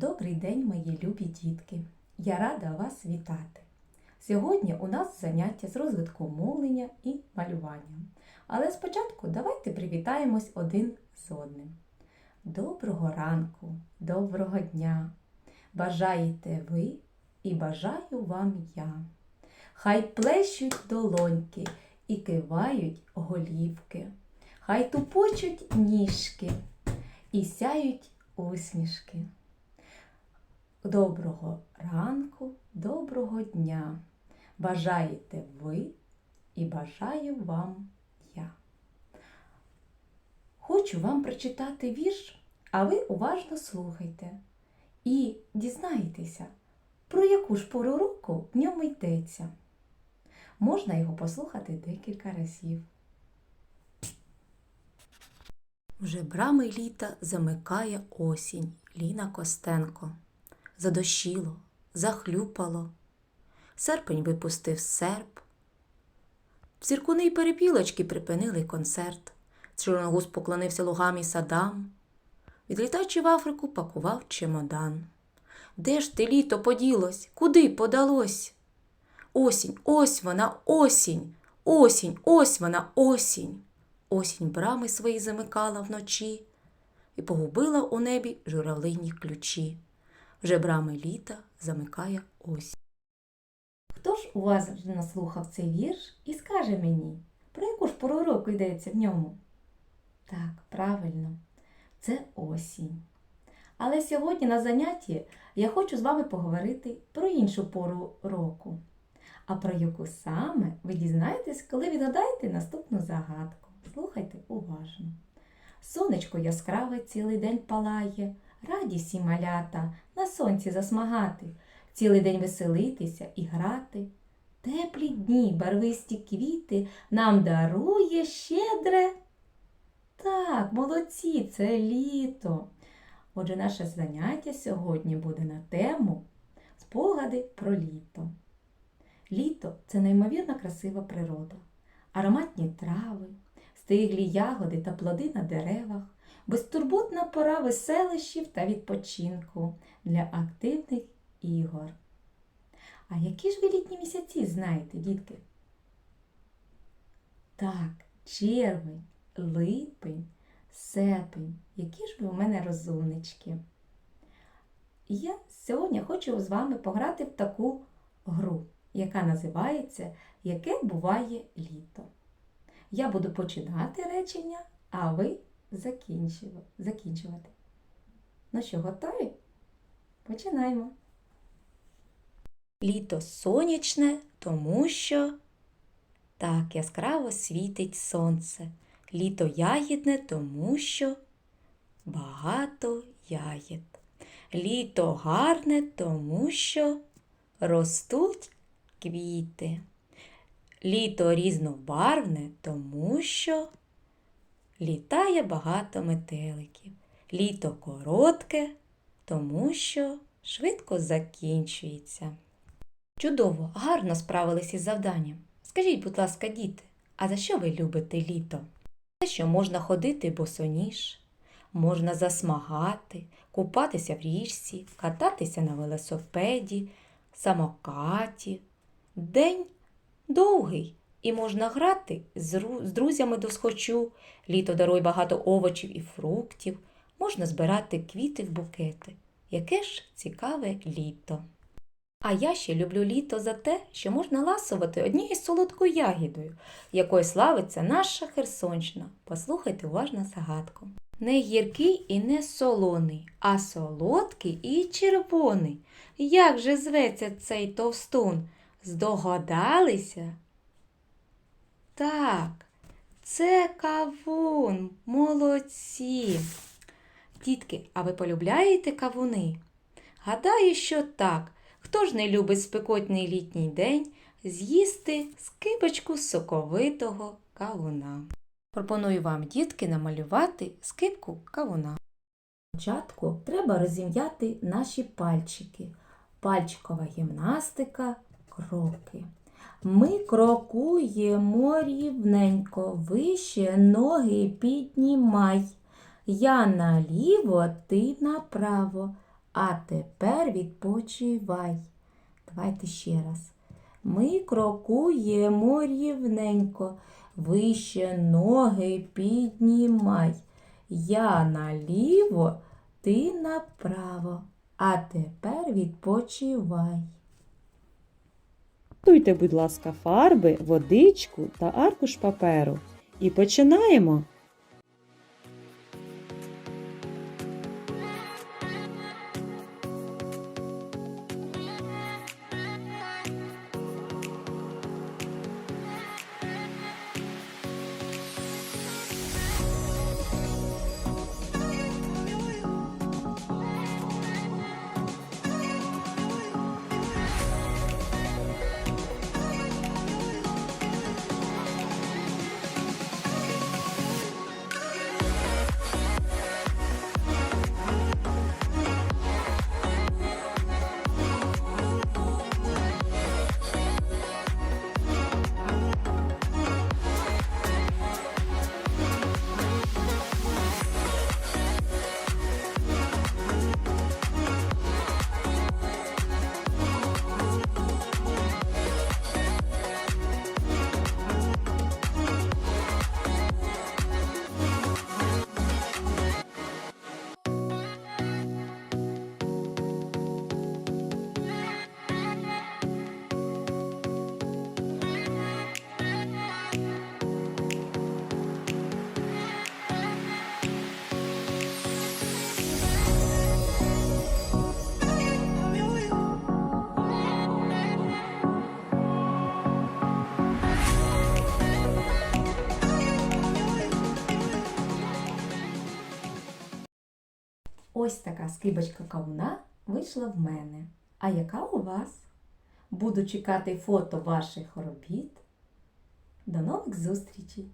Добрий день, мої любі дітки! Я рада вас вітати. Сьогодні у нас заняття з розвитку мовлення і малювання. Але спочатку давайте привітаємось один з одним. Доброго ранку, доброго дня! Бажаєте ви і бажаю вам я. Хай плещуть долоньки і кивають голівки, хай тупочуть ніжки і сяють усмішки. Доброго ранку, доброго дня. Бажаєте ви і бажаю вам я. Хочу вам прочитати вірш, а ви уважно слухайте і дізнаєтеся, про яку ж пору року в ньому йдеться. Можна його послухати декілька разів. Вже брами літа замикає осінь Ліна Костенко. Задощило, захлюпало. Серпень випустив серп. Ціркуни й перепілочки припинили концерт. Чорногуз поклонився лугам і садам. Відлітаючи в Африку, пакував чемодан. Де ж ти літо поділось? Куди подалось? Осінь, ось вона, осінь, осінь, ось вона, осінь. Осінь брами свої замикала вночі і погубила у небі журавлині ключі. Вже брами літа замикає осінь. Хто ж у вас вже наслухав цей вірш і скаже мені, про яку ж пору року йдеться в ньому? Так, правильно, це осінь. Але сьогодні на занятті я хочу з вами поговорити про іншу пору року. А про яку саме ви дізнаєтесь, коли відгадаєте наступну загадку. Слухайте уважно. Сонечко яскраве цілий день палає, радість і малята на сонці засмагати, цілий день веселитися і грати. Теплі дні, барвисті квіти нам дарує щедре. Так, молодці, це літо. Отже, наше заняття сьогодні буде на тему спогади про літо. Літо це неймовірно красива природа, ароматні трави, стиглі ягоди та плоди на деревах, безтурботна пора веселищів та відпочинку для активних ігор. А які ж ви літні місяці знаєте, дітки? Так, червень, липень, серпень. Які ж ви у мене розумнички? Я сьогодні хочу з вами пограти в таку гру, яка називається Яке буває літо. Я буду починати речення, а ви закінчувати. Ну що, готові? Починаємо. Літо сонячне, тому що так яскраво світить сонце. Літо ягідне, тому що багато ягід. Літо гарне, тому що ростуть квіти. Літо різнобарвне, тому що літає багато метеликів. Літо коротке, тому що швидко закінчується. Чудово, гарно справились із завданням. Скажіть, будь ласка, діти, а за що ви любите літо? За що можна ходити босоніж, можна засмагати, купатися в річці, кататися на велосипеді, самокаті. День довгий і можна грати з друзями до схочу. Літо дарує багато овочів і фруктів, можна збирати квіти в букети. Яке ж цікаве літо. А я ще люблю літо за те, що можна ласувати однією солодкою ягідою, якою славиться наша Херсонщина. Послухайте уважно загадку. Не гіркий і не солоний, а солодкий і червоний. Як же зветься цей товстун? Здогадалися? Так, це кавун, молодці. Дітки, а ви полюбляєте кавуни? Гадаю, що так. Хто ж не любить спекотний літній день з'їсти скибочку соковитого кавуна? Пропоную вам, дітки, намалювати скибку кавуна. Спочатку треба розім'яти наші пальчики. Пальчикова гімнастика, кроки. Ми крокуємо рівненько, вище ноги піднімай. Я наліво, ти направо, А тепер відпочивай. Давайте ще раз. Ми крокуємо рівненько, вище ноги піднімай. Я наліво, ти направо. А тепер відпочивай. Готуйте, будь ласка, фарби, водичку та аркуш паперу. І починаємо. Ось така скибочка кавуна вийшла в мене. А яка у вас? Буду чекати фото ваших робіт. До нових зустрічей!